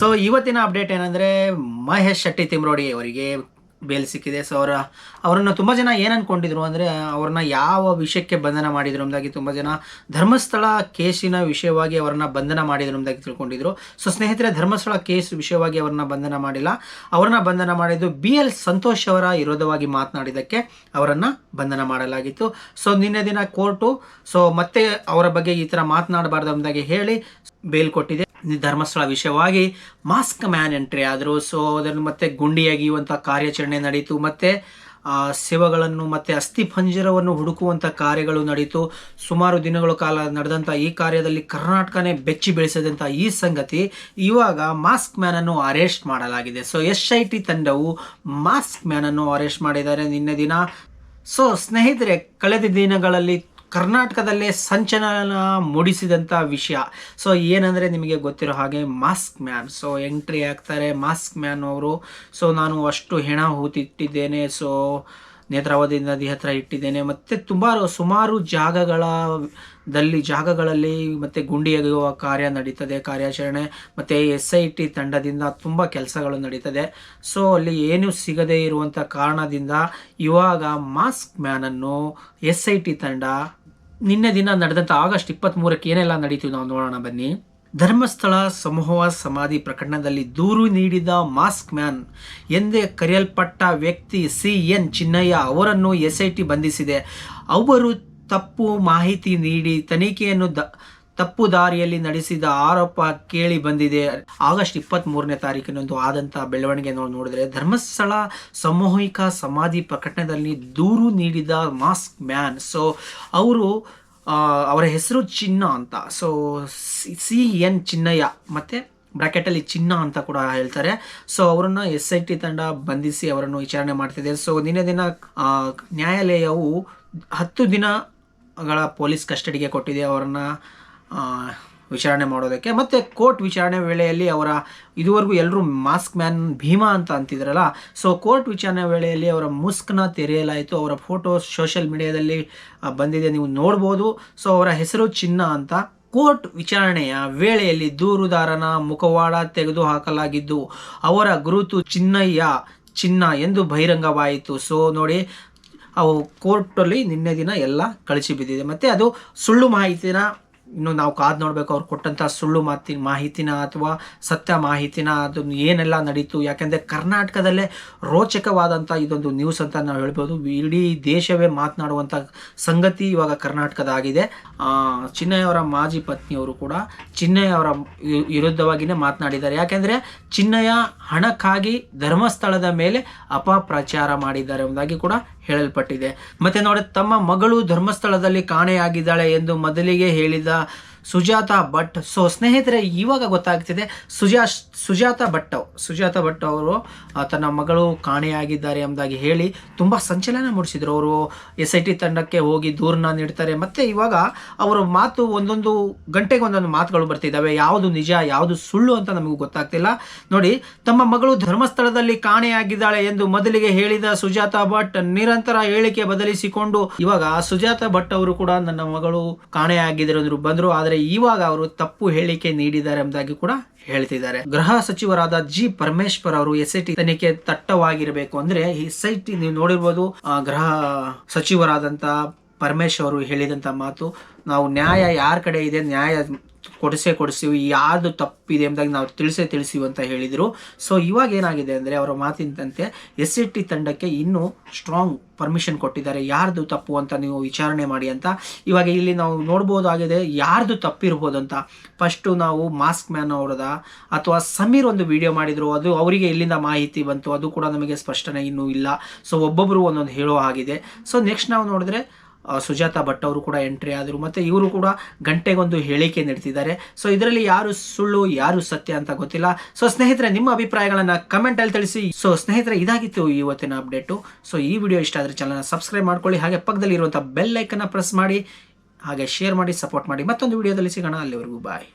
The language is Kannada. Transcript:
ಸೊ ಇವತ್ತಿನ ಅಪ್ಡೇಟ್ ಏನಂದರೆ ಮಹೇಶ್ ಶೆಟ್ಟಿ ತಿಮ್ರೋಡಿ ಅವರಿಗೆ ಬೇಲ್ ಸಿಕ್ಕಿದೆ. ಸೊ ಅವರ ಅವರನ್ನು ತುಂಬ ಜನ ಏನು ಅಂದ್ಕೊಂಡಿದ್ರು ಅಂದರೆ ಅವ್ರನ್ನ ಯಾವ ವಿಷಯಕ್ಕೆ ಬಂಧನ ಮಾಡಿದ್ರು ಎಂಬುದಾಗಿ ತುಂಬ ಜನ ಧರ್ಮಸ್ಥಳ ಕೇಸಿನ ವಿಷಯವಾಗಿ ಅವರನ್ನ ಬಂಧನ ಮಾಡಿದ್ರು ಎಂಬುದಾಗಿ ತಿಳ್ಕೊಂಡಿದ್ರು. ಸೊ ಸ್ನೇಹಿತರೆ, ಧರ್ಮಸ್ಥಳ ಕೇಸ್ ವಿಷಯವಾಗಿ ಅವರನ್ನ ಬಂಧನ ಮಾಡಿಲ್ಲ. ಅವರನ್ನ ಬಂಧನ ಮಾಡಿದ್ದು ಬಿ ಎಲ್ ಸಂತೋಷ್ ಅವರ ವಿರೋಧವಾಗಿ ಮಾತನಾಡಿದ್ದಕ್ಕೆ ಅವರನ್ನು ಬಂಧನ ಮಾಡಲಾಗಿತ್ತು. ಸೊ ನಿನ್ನೆ ದಿನ ಕೋರ್ಟು ಸೊ ಮತ್ತೆ ಅವರ ಬಗ್ಗೆ ಈ ಥರ ಮಾತನಾಡಬಾರ್ದು ಎಂಬುದಾಗಿ ಹೇಳಿ ಬೇಲ್ ಕೊಟ್ಟಿದೆ. ಧರ್ಮಸ್ಥಳ ವಿಷಯವಾಗಿ ಮಾಸ್ಕ್ ಮ್ಯಾನ್ ಎಂಟ್ರಿ ಆದರು. ಸೊ ಅದನ್ನು ಮತ್ತೆ ಗುಂಡಿಯಾಗಿಯುವಂಥ ಕಾರ್ಯಾಚರಣೆ ನಡೆಯಿತು ಮತ್ತೆ ಶವಗಳನ್ನು ಮತ್ತೆ ಅಸ್ಥಿ ಪಂಜರವನ್ನು ಹುಡುಕುವಂಥ ಕಾರ್ಯಗಳು ನಡೆಯಿತು ಸುಮಾರು ದಿನಗಳ ಕಾಲ ನಡೆದಂಥ ಈ ಕಾರ್ಯದಲ್ಲಿ ಕರ್ನಾಟಕನೇ ಬೆಚ್ಚಿ ಬೆಳೆಸಿದಂಥ ಈ ಸಂಗತಿ ಇವಾಗ ಮಾಸ್ಕ್ ಮ್ಯಾನನ್ನು ಅರೆಸ್ಟ್ ಮಾಡಲಾಗಿದೆ. ಸೊ ಎಸ್ ಐ ಟಿ ತಂಡವು ಮಾಸ್ಕ್ ಮ್ಯಾನನ್ನು ಅರೆಸ್ಟ್ ಮಾಡಿದ್ದಾರೆ ನಿನ್ನೆ ದಿನ. ಸೊ ಸ್ನೇಹಿತರೆ, ಕಳೆದ ದಿನಗಳಲ್ಲಿ ಕರ್ನಾಟಕದಲ್ಲೇ ಸಂಚಲನ ಮೂಡಿಸಿದಂಥ ವಿಷಯ. ಸೊ ಏನಂದರೆ ನಿಮಗೆ ಗೊತ್ತಿರೋ ಹಾಗೆ ಮಾಸ್ಕ್ ಮ್ಯಾನ್ ಸೊ ಎಂಟ್ರಿ ಆಗ್ತಾರೆ ಮಾಸ್ಕ್ ಮ್ಯಾನ್ ಅವರು. ಸೊ ನಾನು ಅಷ್ಟು ಹೆಣ ಹೂತಿಟ್ಟಿದ್ದೇನೆ. ಸೊ ನೇತ್ರಾವತಿ ನದಿ ಹತ್ರ ಇಟ್ಟಿದ್ದೇನೆ. ಮತ್ತು ತುಂಬ ಸುಮಾರು ಜಾಗಗಳ ದಲ್ಲಿ, ಜಾಗಗಳಲ್ಲಿ ಮತ್ತು ಗುಂಡಿ ಎಗೆಯುವ ಕಾರ್ಯ ನಡೀತದೆ, ಕಾರ್ಯಾಚರಣೆ. ಮತ್ತು ಎಸ್ ಐ ಟಿ ತಂಡದಿಂದ ತುಂಬ ಕೆಲಸಗಳು ನಡೀತದೆ. ಸೊ ಅಲ್ಲಿ ಏನೂ ಸಿಗದೇ ಇರುವಂಥ ಕಾರಣದಿಂದ ಇವಾಗ ಮಾಸ್ಕ್ ಮ್ಯಾನನ್ನು ಎಸ್ ಐ ಟಿ ತಂಡ ನಿನ್ನೆ ದಿನ ನಡೆದಂಥ ಆಗಸ್ಟ್ ಇಪ್ಪತ್ತ್ಮೂರಕ್ಕೆ ಏನೆಲ್ಲ ನಡೀತು ನಾವು ನೋಡೋಣ ಬನ್ನಿ. ಧರ್ಮಸ್ಥಳ ಸಮೂಹ ಸಮಾಧಿ ಪ್ರಕರಣದಲ್ಲಿ ದೂರು ನೀಡಿದ ಮಾಸ್ಕ್ ಮ್ಯಾನ್ ಎಂದೇ ಕರೆಯಲ್ಪಟ್ಟ ವ್ಯಕ್ತಿ ಸಿ ಎನ್ ಚಿನ್ನಯ್ಯ ಅವರನ್ನು ಎಸ್ ಐ ಟಿ ಬಂಧಿಸಿದೆ. ಅವರು ತಪ್ಪು ಮಾಹಿತಿ ನೀಡಿ ತನಿಖೆಯನ್ನು ದ ತಪ್ಪು ದಾರಿಯಲ್ಲಿ ನಡೆಸಿದ ಆರೋಪ ಕೇಳಿ ಬಂದಿದೆ. ಆಗಸ್ಟ್ ಇಪ್ಪತ್ತ್ ಮೂರನೇ ತಾರೀಕಿನಂದು ಆದಂಥ ಬೆಳವಣಿಗೆ ನೋಡಿದ್ರೆ ಧರ್ಮಸ್ಥಳ ಸಾಮೂಹಿಕ ಸಮಾಧಿ ಪ್ರಕರಣದಲ್ಲಿ ದೂರು ನೀಡಿದ ಮಾಸ್ಕ್ ಮ್ಯಾನ್. ಸೊ ಅವರು ಅವರ ಹೆಸರು ಚಿನ್ನ ಅಂತ. ಸೊ ಸಿ ಎನ್ ಚಿನ್ನಯ್ಯ ಮತ್ತು ಬ್ರಾಕೆಟಲ್ಲಿ ಚಿನ್ನ ಅಂತ ಕೂಡ ಹೇಳ್ತಾರೆ. ಸೊ ಅವರನ್ನು ಎಸ್ ಐ ಟಿ ತಂಡ ಬಂಧಿಸಿ ಅವರನ್ನು ವಿಚಾರಣೆ ಮಾಡ್ತಿದೆ. ಸೊ ನಿನ್ನೆ ದಿನ ನ್ಯಾಯಾಲಯವು ಹತ್ತು ದಿನಗಳ ಪೊಲೀಸ್ ಕಸ್ಟಡಿಗೆ ಕೊಟ್ಟಿದೆ. ಅವರನ್ನು ವಿಚಾರಣೆ ಮಾಡೋದಕ್ಕೆ. ಮತ್ತು ಕೋರ್ಟ್ ವಿಚಾರಣೆ ವೇಳೆಯಲ್ಲಿ ಅವರ, ಇದುವರೆಗೂ ಎಲ್ಲರೂ ಮಾಸ್ಕ್ ಮ್ಯಾನ್ ಭೀಮಾ ಅಂತ ಅಂತಿದ್ರಲ್ಲ ಸೊ ಕೋರ್ಟ್ ವಿಚಾರಣೆ ವೇಳೆಯಲ್ಲಿ ಅವರ ಮುಸ್ಕ್ನ ತೆರೆಯಲಾಯಿತು. ಅವರ ಫೋಟೋ ಸೋಷಿಯಲ್ ಮೀಡಿಯಾದಲ್ಲಿ ಬಂದಿದೆ. ನೀವು ನೋಡ್ಬೋದು. ಸೊ ಅವರ ಹೆಸರು ಚಿನ್ನ ಅಂತ ಕೋರ್ಟ್ ವಿಚಾರಣೆಯ ವೇಳೆಯಲ್ಲಿ ದೂರುದಾರನ ಮುಖವಾಡ ತೆಗೆದು ಹಾಕಲಾಗಿದ್ದು ಅವರ ಗುರುತು ಚಿನ್ನಯ್ಯ ಚಿನ್ನ ಎಂದು ಬಹಿರಂಗವಾಯಿತು. ಸೊ ನೋಡಿ, ಅವು ಕೋರ್ಟಲ್ಲಿ ನಿನ್ನೆ ದಿನ ಎಲ್ಲ ಕಳಿಸಿ ಬಿದ್ದಿದೆ ಮತ್ತು ಅದು ಸುಳ್ಳು ಮಾಹಿತಿನ ಇನ್ನು ನಾವು ಕಾದು ನೋಡಬೇಕು ಅವ್ರು ಕೊಟ್ಟಂಥ ಸುಳ್ಳು ಮಾತಿ, ಮಾಹಿತಿನ ಅಥವಾ ಸತ್ಯ ಮಾಹಿತಿನ ಅದನ್ನು ಏನೆಲ್ಲ ನಡೀತು? ಯಾಕೆಂದರೆ ಕರ್ನಾಟಕದಲ್ಲೇ ರೋಚಕವಾದಂಥ ಇದೊಂದು ನ್ಯೂಸ್ ಅಂತ ನಾವು ಹೇಳ್ಬೋದು. ಇಡೀ ದೇಶವೇ ಮಾತನಾಡುವಂಥ ಸಂಗತಿ ಇವಾಗ ಕರ್ನಾಟಕದಾಗಿದೆ. ಚಿನ್ನಯ್ಯವರ ಮಾಜಿ ಪತ್ನಿಯವರು ಕೂಡ ಚಿನ್ನಯ್ಯ ಅವರ ವಿರುದ್ಧವಾಗಿನೇ ಮಾತನಾಡಿದ್ದಾರೆ. ಯಾಕೆಂದರೆ ಚಿನ್ನಯ್ಯ ಹಣಕ್ಕಾಗಿ ಧರ್ಮಸ್ಥಳದ ಮೇಲೆ ಅಪಪ್ರಚಾರ ಮಾಡಿದ್ದಾರೆ ಎಂಬುದಾಗಿ ಕೂಡ ಹೇಳಲ್ಪಟ್ಟಿದೆ. ಮತ್ತೆ ನೋಡಿ, ತಮ್ಮ ಮಗಳು ಧರ್ಮಸ್ಥಳದಲ್ಲಿ ಕಾಣೆಯಾಗಿದ್ದಾಳೆ ಎಂದು ಮೊದಲಿಗೆ ಹೇಳಿದ ಸುಜಾತ ಭಟ್. ಸೊ ಸ್ನೇಹಿತರೆ, ಇವಾಗ ಗೊತ್ತಾಗ್ತಿದೆ, ಸುಜಾ, ಸುಜಾತ ಭಟ್ ಸುಜಾತ ಭಟ್ ಅವರು ತನ್ನ ಮಗಳು ಕಾಣೆಯಾಗಿದ್ದಾರೆ ಎಂಬುದಾಗಿ ಹೇಳಿ ತುಂಬ ಸಂಚಲನ ಮೂಡಿಸಿದ್ರು. ಅವರು ಎಸ್ ಐ ಟಿ ತಂಡಕ್ಕೆ ಹೋಗಿ ದೂರನ್ನ ನೀಡ್ತಾರೆ. ಮತ್ತೆ ಇವಾಗ ಅವರ ಮಾತು ಒಂದೊಂದು ಗಂಟೆಗೆ ಒಂದೊಂದು ಮಾತುಗಳು ಬರ್ತಿದ್ದಾವೆ. ಯಾವುದು ನಿಜ, ಯಾವುದು ಸುಳ್ಳು ಅಂತ ನಮಗೆ ಗೊತ್ತಾಗ್ತಿಲ್ಲ. ನೋಡಿ, ತಮ್ಮ ಮಗಳು ಧರ್ಮಸ್ಥಳದಲ್ಲಿ ಕಾಣೆಯಾಗಿದ್ದಾಳೆ ಎಂದು ಮೊದಲಿಗೆ ಹೇಳಿದ ಸುಜಾತ ಭಟ್ ನಿರಂತರ ಹೇಳಿಕೆ ಬದಲಿಸಿಕೊಂಡು ಇವಾಗ ಸುಜಾತ ಭಟ್ ಅವರು ಕೂಡ ನನ್ನ ಮಗಳು ಕಾಣೆಯಾಗಿದ್ದರು ಬಂದರು. ಆದರೆ ಇವಾಗ ಅವರು ತಪ್ಪು ಹೇಳಿಕೆ ನೀಡಿದ್ದಾರೆ ಎಂಬುದಾಗಿ ಕೂಡ ಹೇಳ್ತಿದ್ದಾರೆ. ಗೃಹ ಸಚಿವರಾದ ಜಿ ಪರಮೇಶ್ವರ್ ಅವರು ಎಸ್ ಐ ಟಿ ತನಿಖೆ ತಟ್ಟವಾಗಿರಬೇಕು ಅಂದ್ರೆ ಎಸ್ ಐ ಟಿ ನೀವು ನೋಡಿರ್ಬೋದು ಗೃಹ ಸಚಿವರಾದಂತ ಪರಮೇಶ್ವರ್ ಅವರು ಹೇಳಿದಂತ ಮಾತು, ನಾವು ನ್ಯಾಯ ಯಾರ ಕಡೆ ಇದೆ, ನ್ಯಾಯ ಕೊಡಿಸೇ ಕೊಡಿಸ್ತೀವಿ, ಯಾರ್ದು ತಪ್ಪಿದೆ ಎಂಬುದಾಗಿ ನಾವು ತಿಳಿಸೇ ತಿಳಿಸಿವಿ ಅಂತ ಹೇಳಿದರು. ಸೊ ಇವಾಗ ಏನಾಗಿದೆ ಅಂದರೆ ಅವರ ಮಾತಿನಂತೆ ಎಸ್ ಸಿ ಟಿ ತಂಡಕ್ಕೆ ಇನ್ನೂ ಸ್ಟ್ರಾಂಗ್ ಪರ್ಮಿಷನ್ ಕೊಟ್ಟಿದ್ದಾರೆ. ಯಾರ್ದು ತಪ್ಪು ಅಂತ ನೀವು ವಿಚಾರಣೆ ಮಾಡಿ ಅಂತ. ಇವಾಗ ಇಲ್ಲಿ ನಾವು ನೋಡ್ಬೋದಾಗಿದೆ ಯಾರ್ದು ತಪ್ಪಿರ್ಬೋದು ಅಂತ. ಫಸ್ಟು ನಾವು ಮಾಸ್ಕ್ ಮ್ಯಾನ್ ಅವ್ರದ ಅಥವಾ ಸಮೀರ್ ಒಂದು ವಿಡಿಯೋ ಮಾಡಿದ್ರು. ಅದು ಅವರಿಗೆ ಇಲ್ಲಿಂದ ಮಾಹಿತಿ ಬಂತು. ಅದು ಕೂಡ ನಮಗೆ ಸ್ಪಷ್ಟನೆ ಇನ್ನೂ ಇಲ್ಲ. ಸೊ ಒಬ್ಬೊಬ್ಬರು ಒಂದೊಂದು ಹೇಳೋ ಆಗಿದೆ ಸೊ ನೆಕ್ಸ್ಟ್ ನಾವು ನೋಡಿದ್ರೆ ಸುಜಾತ ಭಟ್ ಅವರು ಕೂಡ ಎಂಟ್ರಿ ಆದರು, ಮತ್ತು ಇವರು ಕೂಡ ಗಂಟೆಗೊಂದು ಹೇಳಿಕೆ ನೀಡ್ತಿದ್ದಾರೆ. ಸೊ ಇದರಲ್ಲಿ ಯಾರು ಸುಳ್ಳು, ಯಾರು ಸತ್ಯ ಅಂತ ಗೊತ್ತಿಲ್ಲ. ಸೊ ಸ್ನೇಹಿತರೆ, ನಿಮ್ಮ ಅಭಿಪ್ರಾಯಗಳನ್ನು ಕಮೆಂಟಲ್ಲಿ ತಿಳಿಸಿ. ಸೊ ಸ್ನೇಹಿತರೆ, ಇದಾಗಿತ್ತು ಇವತ್ತಿನ ಅಪ್ಡೇಟು ಸೊ ಈ ವಿಡಿಯೋ ಇಷ್ಟ ಆದರೆ ಚಾನಲ್ನ ಸಬ್ಸ್ಕ್ರೈಬ್ ಮಾಡ್ಕೊಳ್ಳಿ. ಹಾಗೆ ಪಕ್ಕದಲ್ಲಿರುವಂಥ ಬೆಲ್ ಐಕನ್ನ ಪ್ರೆಸ್ ಮಾಡಿ. ಹಾಗೆ ಶೇರ್ ಮಾಡಿ ಸಪೋರ್ಟ್ ಮಾಡಿ. ಮತ್ತೊಂದು ವಿಡಿಯೋದಲ್ಲಿ ಸಿಗೋಣ. ಅಲ್ಲಿವರೆಗೂ ಬಾಯ್